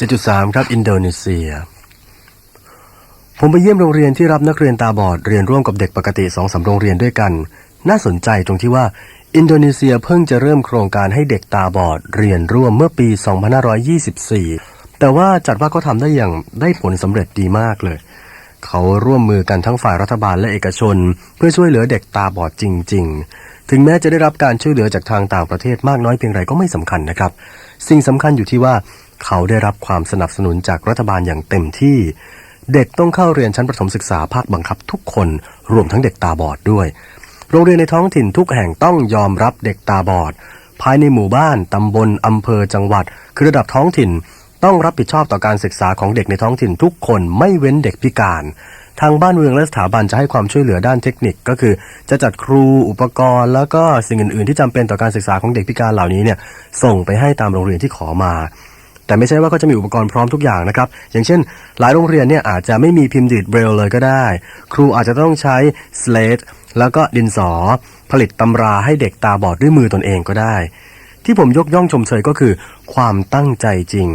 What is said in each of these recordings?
7.3 ครับ อินโดนีเซีย ผมไปเยี่ยมโรงเรียนที่รับนักเรียนตาบอดเรียนร่วมกับเด็กปกติสองสาโรงเรียนด้วยกัน น่าสนใจตรงที่ว่า อินโดนีเซียเพิ่งจะเริ่มโครงการให้เด็กตาบอดเรียนร่วมเมื่อปี 2524 แต่ว่าจัดว่าเขาทำได้อย่างได้ผลสำเร็จดีมากเลย เขาร่วมมือกันทั้งฝ่ายรัฐบาลและเอกชน เพื่อช่วยเหลือเด็กตาบอดจริง ๆ ถึงแม้จะได้รับการช่วยเหลือจากทางต่างประเทศมากน้อยเพียงไรก็ไม่สำคัญนะครับ สิ่งสำคัญอยู่ที่ว่า เขาได้รับความสนับสนุนจากรัฐบาลอย่างเต็มที่ เด็กต้องเข้าเรียนชั้นประถมศึกษาภาคบังคับทุกคน รวมทั้งเด็กตาบอดด้วย โรงเรียนในท้องถิ่นทุกแห่งต้องยอมรับเด็กตาบอด ภายในหมู่บ้าน ตำบล อำเภอ จังหวัด คือระดับท้องถิ่น ต้องรับผิดชอบต่อการศึกษาของเด็กในท้องถิ่นทุกคนไม่เว้นเด็กพิการทางบ้านเมืองและสถาบันจะให้ความช่วยเหลือด้านเทคนิคก็คือ จะจัดครูอุปกรณ์ แล้วก็สิ่งอื่น ๆ ที่จำเป็นต่อการศึกษาของเด็กพิการเหล่านี้เนี่ยส่งไปให้ตามโรงเรียนที่ขอมา แต่ไม่ใช่ว่าเขาจะมีอุปกรณ์พร้อมทุกอย่างนะครับ อย่างเช่น หลายโรงเรียนเนี่ยอาจจะไม่มีพิมพ์ดีดเบรลเลยก็ได้ ครูอาจจะต้องใช้สเลทแล้วก็ดินสอ ผลิตตำราให้เด็กตาบอดด้วยมือตนเองก็ได้ ที่ผมยกย่องชมเชยก็คือ ความตั้งใจจริง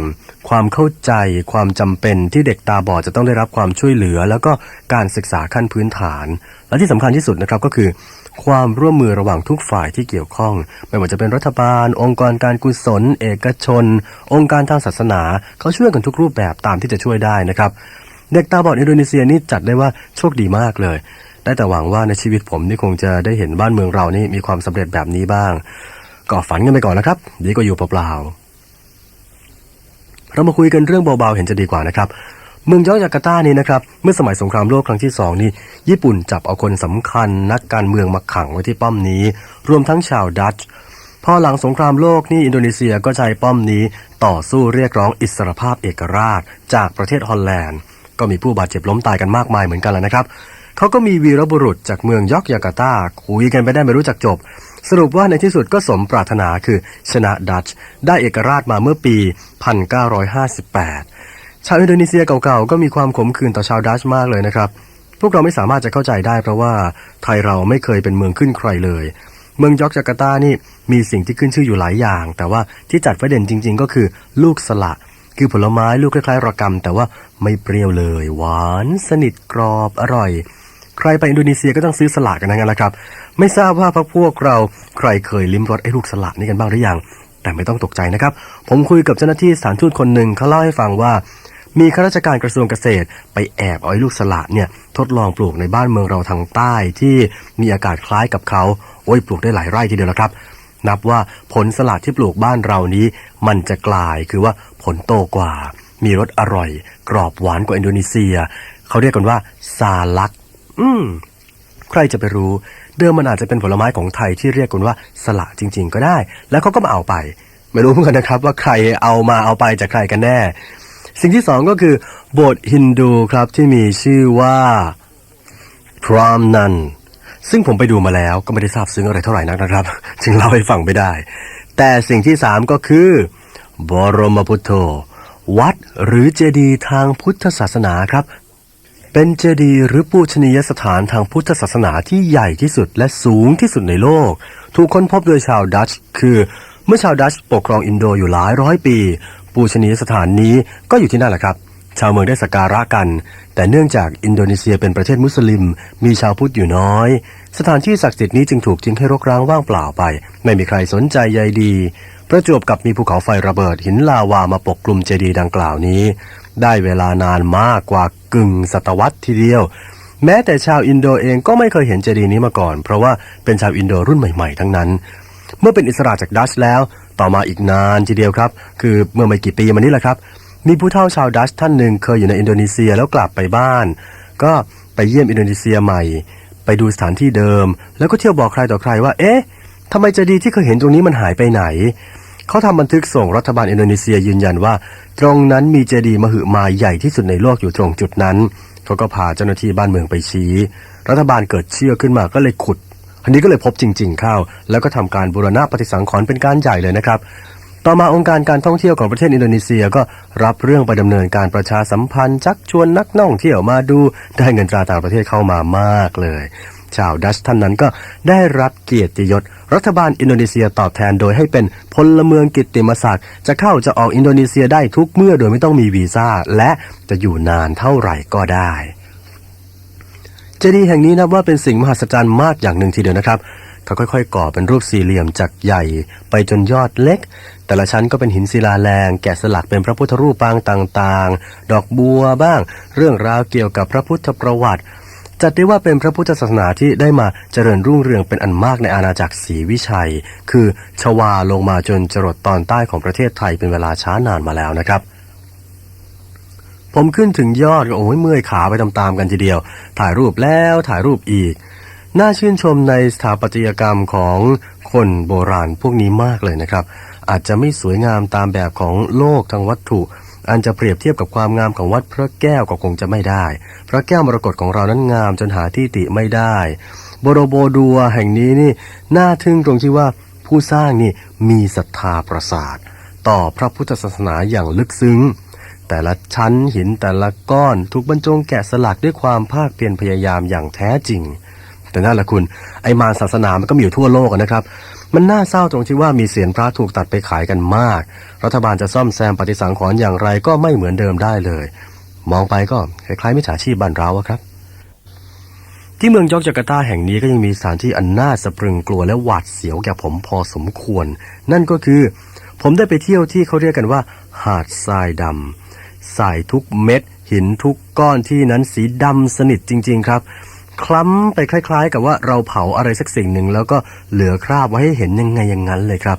ความเข้าใจ ความจำเป็นที่เด็กตาบอดจะต้องได้รับความช่วยเหลือ แล้วก็การศึกษาขั้นพื้นฐาน และที่สำคัญที่สุดนะครับก็คือ ความร่วมมือระหว่างทุกฝ่ายที่เกี่ยวข้อง ไม่ว่าจะเป็นรัฐบาล องค์กรการกุศล เอกชน องค์การทางศาสนา เขาช่วยกันทุกรูปแบบตามที่จะช่วยได้นะครับ เด็กตาบอดอินโดนีเซียนี่จัดได้ว่าโชคดีมากเลย ได้แต่หวังว่าในชีวิตผมนี่คงจะได้เห็นบ้านเมืองเรานี่มีความสำเร็จแบบนี้บ้าง ก็ฝันกันไปก่อนนะครับดีกว่าอยู่เปล่าๆเรามาคุยกันเรื่องเบาๆ เห็นจะดีกว่านะครับ เมืองยอกจาการ์ตานี่นะครับเมื่อสมัยสงครามโลกครั้งที่สองนี่ญี่ปุ่นจับเอาคนสำคัญ นักการเมืองมาขังไว้ที่ป้อมนี้ รวมทั้งชาวดัตช์พอหลังสงครามโลกนี่อินโดนีเซียก็ใช้ป้อมนี้ ต่อสู้เรียกร้องอิสรภาพเอกราช จากประเทศฮอลแลนด์ ก็มีผู้บาดเจ็บล้มตายกันมากมายเหมือนกันแล้วนะครับเขาก็มีวีรบุรุษจากเมืองยอกยาการ์ตาคุยกันไปได้ไม่รู้จักจบ สรุปว่าในที่สุดก็สมปรารถนาคือชนะดัตช์ได้เอกราชมาเมื่อปี 1958 ชาวอินโดนีเซียเก่าๆ ก็มีความขมขื่นต่อชาวดัชมากเลยนะครับ พวกเราไม่สามารถจะเข้าใจได้เพราะว่าไทยเราไม่เคยเป็นเมืองขึ้นใครเลย เมืองยอกจาการ์ตานี่มีสิ่งที่ขึ้นชื่ออยู่หลายอย่าง แต่ว่าที่จัดไว้เด่นจริง ๆ ก็คือลูกสละ คือผลไม้ลูกคล้ายๆระกำแต่ว่าไม่เปรี้ยวเลย หวาน สนิทกรอบอร่อย ใครไปอินโดนีเซียก็ต้องซื้อสละกันนั่นแหละครับ ไม่ทราบว่าพวกพวกเราใครเคยลิ้มรสไอ้ลูกสละนี่กันบ้างหรือยังแต่ไม่ต้องตกใจนะครับ ผมคุยกับเจ้าหน้าที่สถานทูตคนหนึ่งเขาเล่าให้ฟังว่า มีข้าราชการกระทรวงเกษตร ไปแอบเอาไอ้ลูกสละเนี่ยทดลองปลูกในบ้านเมืองเราทางใต้ที่มีอากาศคล้ายกับเขาโอ้ยปลูกได้หลายไร่ทีเดียวแล้วครับ นับว่าผลสลัดที่ปลูกบ้านเรานี้ มันจะกลายคือว่าผลโตกว่า มีรสอร่อย กรอบหวานกว่าอินโดนีเซีย เขาเรียกกันว่าซาลัก อืมใครจะไปรู้ เดิมมันอาจจะเป็นผลไม้ของไทยที่เรียกกันว่าสละจริง ๆ ก็ได้ แล้วเขาก็มาเอาไป ไม่รู้เหมือนกันนะครับว่าใครเอามาเอาไปจากใครกันแน่ สิ่งที่สองก็คือโบสถ์ฮินดูครับที่มีชื่อว่าพรามนันซึ่งผมไปดูมาแล้วก็ไม่ได้ทราบซึ้งอะไรเท่าไหร่นักนะครับ จึงเล่าให้ฟังไม่ได้ แต่สิ่งที่สามก็คือบรมพุทโธวัดหรือเจดีย์ทางพุทธศาสนาครับ เป็นเจดีย์หรือปูชนียสถานทางพุทธศาสนาที่ใหญ่ที่สุดและสูงที่สุดในโลก ถูกค้นพบโดยชาวดัตช์คือเมื่อชาวดัตช์ปกครองอินโดอยู่หลายร้อยปี ปูชนียสถานนี้ก็อยู่ที่นั่นแหละครับ ชาวเมืองได้สักการะกัน แต่เนื่องจากอินโดนีเซียเป็นประเทศมุสลิม มีชาวพุทธอยู่น้อย สถานที่ศักดิ์สิทธิ์นี้จึงถูกทิ้งให้รกร้างว่างเปล่าไป ไม่มีใครสนใจใยดี ประจวบกับมีภูเขาไฟระเบิดหินลาวามาปกคลุมเจดีย์ดังกล่าวนี้ ได้เวลานานมากกว่ากึ่งศตวรรษทีเดียวแม้แต่ชาวอินโดเองก็ไม่เคยเห็นเจดีย์นี้มาก่อน เพราะว่าเป็นชาวอินโดรุ่นใหม่ๆ ทั้งนั้น เมื่อเป็นอิสระจากดัชแล้ว ต่อมาอีกนานทีเดียวครับ คือเมื่อไม่กี่ปีมานี้แหละครับ มีผู้เฒ่าชาวดัชท่านหนึ่งเคยอยู่ในอินโดนีเซียแล้วกลับไปบ้าน ก็ไปเยี่ยมอินโดนีเซียใหม่ ไปดูสถานที่เดิม แล้วก็เที่ยวบอกใครต่อใครว่า เอ๊ะทำไมเจดีย์ที่เคยเห็นตรงนี้มันหายไปไหน เขาทำบันทึกส่งรัฐบาลอินโดนีเซียยืนยันว่า ตรงนั้นมีเจดีย์มหึมาใหญ่ที่สุดในโลกอยู่ตรงจุดนั้น เขาก็พาเจ้าหน้าที่บ้านเมืองไปชี้ รัฐบาลเกิดเชื่อขึ้นมาก็เลยขุด อันนี้ก็เลยพบจริง ๆ เข้า แล้วก็ทำการบูรณะปฏิสังขรณ์เป็นการใหญ่เลยนะครับต่อมาองค์การการท่องเที่ยวของประเทศอินโดนีเซียก็รับเรื่องไปดำเนินการประชาสัมพันธ์ชักชวนนักท่องเที่ยวมาดูได้เงินตราต่างประเทศเข้ามามากเลย ชาวดัชท่านนั้นก็ได้รับเกียรติยศ รัฐบาลอินโดนีเซียตอบแทนโดยให้เป็นพลเมืองกิตติมศักดิ์จะเข้าจะออกอินโดนีเซียได้ทุกเมื่อโดยไม่ต้องมีวีซ่าและจะอยู่นานเท่าไหร่ก็ได้ เจดีย์แห่งนี้นับว่าเป็นสิ่งมหัศจรรย์มากอย่างหนึ่งทีเดียวนะครับเขาค่อยๆ ก่อเป็นรูปสี่เหลี่ยมจากใหญ่ไปจนยอดเล็ก แต่ละชั้นก็เป็นหินศิลาแรง แกะสลักเป็นพระพุทธรูปปางต่างๆ ดอกบัวบ้าง เรื่องราวเกี่ยวกับพระพุทธประวัติ จัดได้ว่าเป็นพระพุทธศาสนาที่ได้มาเจริญรุ่งเรืองเป็นอันมากในอาณาจักรศรีวิชัย คือชวาลงมาจนจรดตอนใต้ของประเทศไทยเป็นเวลาช้านานมาแล้วนะครับ ผมขึ้นถึงยอดก็โอ้ยเมื่อยขาไปตามๆกันทีเดียว ถ่ายรูปแล้วถ่ายรูปอีก น่าชื่นชมในสถาปัตยกรรมของคนโบราณพวกนี้มากเลยนะครับ อาจจะไม่สวยงามตามแบบของโลกทางวัตถุ อันจะเปรียบเทียบกับความงามของวัดพระแก้วก็คงจะไม่ได้ พระแก้วมรกตของเรานั้นงามจนหาที่ติไม่ได้โบโรโบดัวแห่งนี้นี่น่าทึ่งตรงที่ว่าผู้สร้างนี่มีศรัทธาประสาท ต่อพระพุทธศาสนาอย่างลึกซึ้ง แต่ละชั้นหินแต่ละก้อนถูกบรรจงแกะสลักด้วยความภาคเพียรพยายามอย่างแท้จริง แต่นั่นแหละคุณ ไอมารศาสนามันก็มีอยู่ทั่วโลกนะครับ มันน่าเศร้าตรงที่ว่ามีเสียนพระถูกตัดไปขายกันมาก รัฐบาลจะซ่อมแซมปฏิสังขรณ์อย่างไรก็ไม่เหมือนเดิมได้เลย มองไปก็คล้ายๆมิจฉาชีพบ้านเราครับ ที่เมืองยอกจาการ์ตาแห่งนี้ก็ยังมีสถานที่อันน่าสะพรึงกลัวและหวาดเสียวแก่ผมพอสมควร นั่นก็คือ ผมได้ไปเที่ยวที่เขาเรียกกันว่า หาดทรายดำ ทรายทุกเม็ด หินทุกก้อนที่นั้นสีดำสนิทจริง ๆ ครับ คล้ำไปคล้าย ๆ กับว่าเราเผาอะไรสักสิ่งหนึ่งแล้วก็เหลือคราบไว้ให้เห็นยังไงอย่างนั้นเลยครับ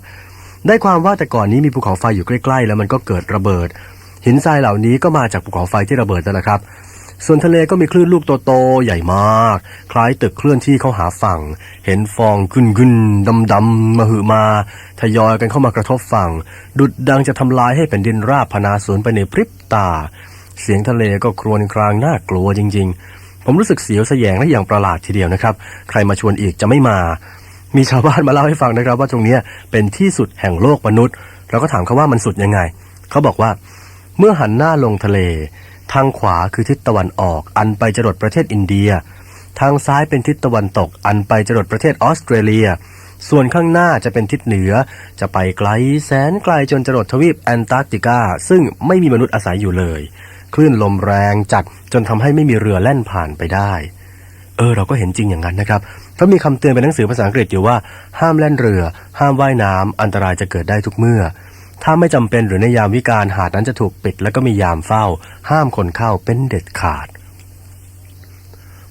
ได้ความว่าแต่ก่อนนี้มีภูเขาไฟอยู่ใกล้ ๆ แล้วมันก็เกิดระเบิด หินทรายเหล่านี้ก็มาจากภูเขาไฟที่ระเบิดนั่นแหละครับ ส่วนทะเลก็มีคลื่นลูกโตๆใหญ่มาก คล้ายตึกเคลื่อนที่เข้าหาฝั่ง เห็นฟองขึ้นขึ้นดำดำๆมาหือมา ทยอยกันเข้ามากระทบฝั่ง ดุดดังจะทำลายให้แผ่นดินราบพนาสูญไปในพริบตา เสียงทะเลก็ครวญครางน่ากลัวจริง ๆ ผมรู้สึกเสียวแสยงและอย่างประหลาดทีเดียวนะครับ ใครมาชวนอีกจะไม่มา มีชาวบ้านมาเล่าให้ฟังนะครับ ว่าตรงนี้เป็นที่สุดแห่งโลกมนุษย์ เราก็ถามเขาว่ามันสุดยังไง เขาบอกว่า เมื่อหันหน้าลงทะเล ทางขวาคือทิศตะวันออก อันไปจรดประเทศอินเดีย ทางซ้ายเป็นทิศตะวันตก อันไปจรดประเทศออสเตรเลีย ส่วนข้างหน้าจะเป็นทิศเหนือ จะไปไกลแสนไกลจนจรดทวีปแอนตาร์กติกา ซึ่งไม่มีมนุษย์อาศัยอยู่เลย คลื่นลมแรงจัดจนทำให้ไม่มีเรือแล่นผ่านไปได้ เออ เราก็เห็นจริงอย่างนั้นนะครับ เพราะมีคำเตือนเป็นหนังสือภาษาอังกฤษอยู่ว่า ห้ามแล่นเรือ ห้ามว่ายน้ำอันตรายจะเกิดได้ทุกเมื่อ ถ้าไม่จำเป็นหรือในยามวิกาลหาดนั้นจะถูกปิด แล้วก็มียามเฝ้า ห้ามคนเข้าเป็นเด็ดขาด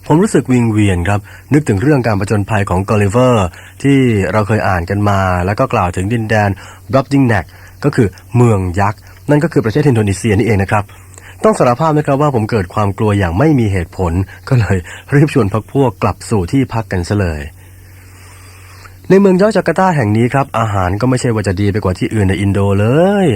ผมรู้สึกวิงเวียนครับ นึกถึงเรื่องการประจนภัยของกอลิเวอร์ ที่เราเคยอ่านกันมา แล้วก็กล่าวถึงดินแดนบล็อบดิงแนกก็คือเมืองยักษ์ นั่นก็คือประเทศอินโดนีเซียนี่เองนะครับต้องสารภาพนะครับว่าผมเกิดความกลัวอย่างไม่มีเหตุผล ก็เลยรีบชวนพักพวกกลับสู่ที่พักกันซะเลย ในเมืองยอกจาการ์ตาแห่งนี้ครับ อาหารก็ไม่ใช่ว่าจะดีไปกว่าที่อื่นในอินโดเลย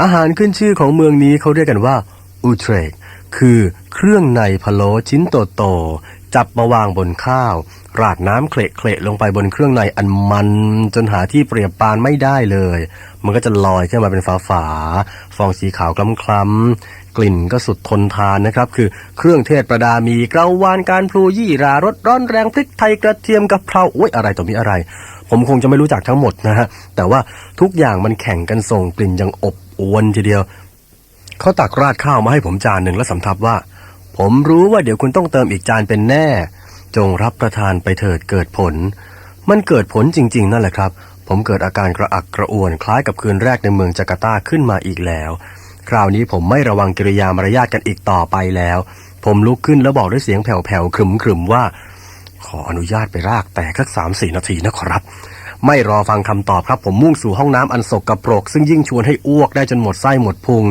อาหารขึ้นชื่อของเมืองนี้เขาเรียกกันว่าอูเทรกคือเครื่องในพะโล้ชิ้นโตๆจับมาวางบนข้าว ราดน้ำเคละเคละลงไปบนเครื่องในอันมัน จนหาที่เปรียบปานไม่ได้เลย มันก็จะลอยขึ้นมาเป็นฝาฝาๆฟองสีขาวคล้ำๆ กลิ่นก็สุดทนทานนะครับ คือเครื่องเทศประดามีเกราวานการพลูยี่รารสร้อนแรงพริกไทยกระเทียมกะเพราโอ้ยอะไรต่อมีอะไร ผมคงจะไม่รู้จักทั้งหมดนะฮะแต่ว่าทุกอย่างมันแข่งกันส่งกลิ่นอย่างอบอวนทีเดียวเขาตักราดข้าวมาให้ผมจานหนึ่งแล้วสำทับว่า ผมรู้ว่าเดี๋ยวคุณต้องเติมอีกจานเป็นแน่ จงรับประทานไปเถิดเกิดผล มันเกิดผลจริง ๆ นั่นแหละครับ ผมเกิดอาการกระอักกระอ่วนคล้ายกับคืนแรกในเมืองจาการ์ตาขึ้นมาอีกแล้ว คราวนี้ผมไม่ระวังกิริยามารยาทกันอีกต่อไปแล้ว ผมลุกขึ้นแล้วบอกด้วยเสียงแผ่วๆขรึมๆว่า ขออนุญาตไปรากแต่สักสามสี่นาทีนะครับ ไม่รอฟังคำตอบครับ ผมมุ่งสู่ห้องน้ำอันสกปรก ซึ่งยิ่งชวนให้อ้วกได้จนหมดไส้หมดพุง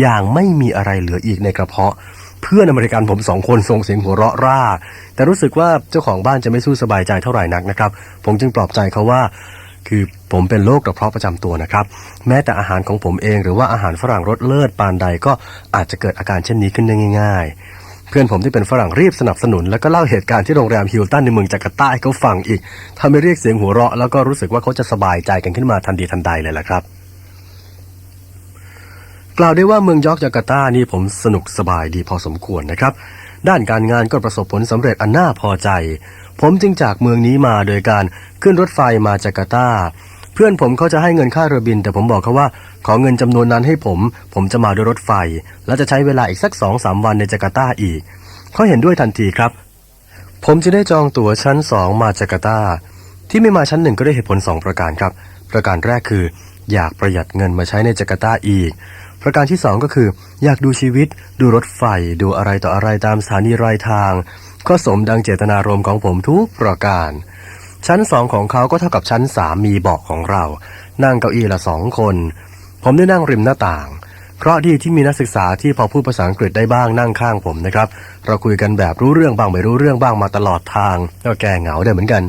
อย่างไม่มีอะไรเหลืออีกในกระเพาะเพื่อนอเมริกันผมสองคนส่งเสียงหัวเราะร่า แต่รู้สึกว่าเจ้าของบ้านจะไม่สู้สบายใจเท่าไหร่นักนะครับ ผมจึงปลอบใจเขาว่า คือผมเป็นโรคกระเพาะประจำตัวนะครับ แม้แต่อาหารของผมเองหรือว่าอาหารฝรั่งรสเลิศปานใดก็อาจจะเกิดอาการเช่นนี้ขึ้นได้ง่ายๆเพื่อนผมที่เป็นฝรั่งรีบสนับสนุน แล้วก็เล่าเหตุการณ์ที่โรงแรมฮิลตันในเมืองจาการ์ตาให้เขาฟังอีกทำให้เรียกเสียงหัวเราะ แล้วก็รู้สึกว่าเขาจะสบายใจกันขึ้นมาทันทีทันใดเลยล่ะครับ กล่าวได้ว่าเมืองยอร์กจาการ์ตานี่ผมสนุกสบายดีพอสมควรนะครับ ด้านการงานก็ประสบผลสำเร็จอันน่าพอใจ ผมจึงจากเมืองนี้มาโดยการขึ้นรถไฟมาจาการ์ตา เพื่อนผมเขาจะให้เงินค่าเรือบิน แต่ผมบอกเขาว่า ขอเงินจำนวนนั้นให้ผม ผมจะมาด้วยรถไฟ และจะใช้เวลาอีกสักสองสามวันในจาการ์ตาอีก เขาเห็นด้วยทันทีครับ ผมจะได้จองตั๋วชั้นสองมาจาการ์ตา ที่ไม่มาชั้นหนึ่งก็ได้เหตุผลสองประการครับ ประการแรกคือ อยากประหยัดเงินมาใช้ในจาการ์ตาอีกประการที่สองก็คือ อยากดูชีวิต ดูรถไฟ ดูอะไรต่ออะไรตามสถานีรายทาง ก็สมดังเจตนารมณ์ของผมทุกประการ ชั้นสองของเขาก็เท่ากับชั้นสามมีเบาะของเรา นั่งเก้าอี้ละสองคน ผมได้นั่งริมหน้าต่าง เพราะดีที่มีนักศึกษาที่พอพูดภาษาอังกฤษได้บ้างนั่งข้างผมนะครับ เราคุยกันแบบรู้เรื่องบ้างไม่รู้เรื่องบ้างมาตลอดทางก็แก้เหงาได้เหมือนกัน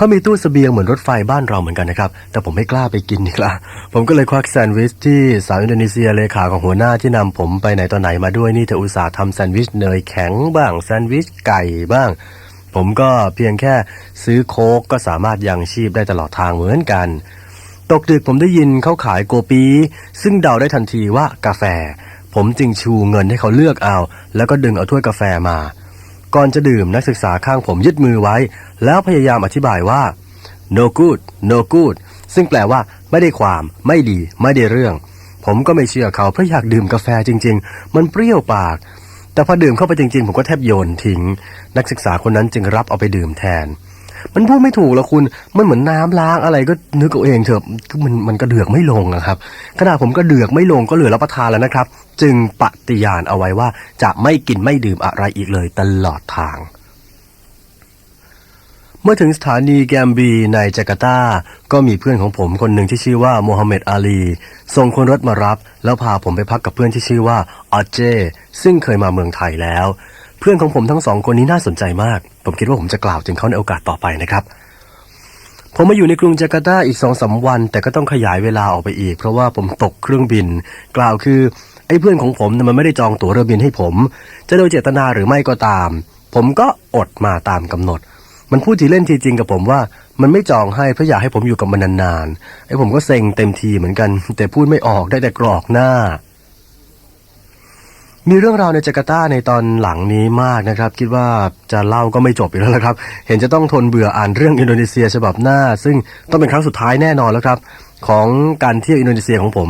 เขามีตู้สเสบียงเหมือนรถไฟบ้านเราเหมือนกันนะครับ แต่ผมไม่กล้าไปกินนี่ละผมก็เลยควักแซนด์วิชที่สาวอินโดนีเซียเลขาของหัวหน้าที่นำผมไปไหนตอนไหนมาด้วยนี่เธออุตส่าห์ทำแซนด์วิชเนยแข็งบ้างแซนด์วิชไก่บ้าง ผมก็เพียงแค่ซื้อโค้กก็สามารถยังชีพได้ตลอดทางเหมือนกัน ตกดึกผมได้ยินเขาขายโกปี ซึ่งเดาได้ทันทีว่ากาแฟ ผมจึงชูเงินให้เขาเลือกเอา แล้วก็ดึงเอาถ้วยกาแฟมา ก่อนจะดื่มนักศึกษาข้างผมยึดมือไว้ แล้วพยายามอธิบายว่า no good no good ซึ่งแปลว่า ไม่ได้ความ ไม่ดี ไม่ได้เรื่อง ผมก็ไม่เชื่อเขาเพราะอยากดื่มกาแฟจริง ๆ มันเปรี้ยวปาก แต่พอดื่มเข้าไปจริง ๆ ผมก็แทบโยนทิ้ง นักศึกษาคนนั้นจึงรับเอาไปดื่มแทน มันพูดไม่ถูกแล้วคุณ มันเหมือนน้ำล้างอะไรก็นึกเอาเองเถอะ มันมันก็เดือกไม่ลงอะครับขณะผมก็เดือกไม่ลงก็เหลือรับประทานแล้วนะครับ จึงปฏิญาณเอาไว้ว่าจะไม่กินไม่ดื่มอะไรอีกเลยตลอดทาง เมื่อถึงสถานีแกมบีในจาการ์ตา ก็มีเพื่อนของผมคนหนึ่งที่ชื่อว่าโมฮัมเหม็ดอาลี ส่งคนรถมารับ แล้วพาผมไปพักกับเพื่อนที่ชื่อว่าอาเจ ซึ่งเคยมาเมืองไทยแล้ว เพื่อนของผมทั้งสองคนนี้น่าสนใจมาก ผมคิดว่าผมจะกล่าวถึงเขาในโอกาสต่อไปนะครับ ผมมาอยู่ในกรุงจาการ์ตาอีกสองสาวัน แต่ก็ต้องขยายเวลาออกไปอีก เพราะว่าผมตกเครื่องบิน กล่าวคือไอ้เพื่อนของผมนะมันไม่ได้จองตั๋วเรือบินให้ผม จะโดยเจตนาหรือไม่ก็ตาม ผมก็อดมาตามกำหนด มันพูดทีเล่นทีจริงกับผมว่า มันไม่จองให้เพราะอยากให้ผมอยู่กับมันนานๆไอ้ผมก็เซ็งเต็มทีเหมือนกัน แต่พูดไม่ออกได้แต่กรอกหน้า มีเรื่องราวในจาการ์ตาในตอนหลังนี้มากนะครับ คิดว่าจะเล่าก็ไม่จบอีกแล้วละครับ เห็นจะต้องทนเบื่ออ่านเรื่องอินโดนีเซียฉบับหน้า ซึ่งต้องเป็นครั้งสุดท้ายแน่นอนแล้วครับ ของการเที่ยวอินโดนีเซียของผม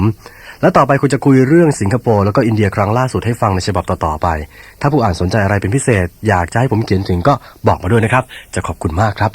และต่อไปคุณจะคุยเรื่องสิงคโปร์แล้วก็อินเดียครั้งล่าสุดให้ฟังในฉบับต่อๆไป ถ้าผู้อ่านสนใจอะไรเป็นพิเศษ อยากจะให้ผมเขียนถึงก็บอกมาด้วยนะครับ จะขอบคุณมากครับ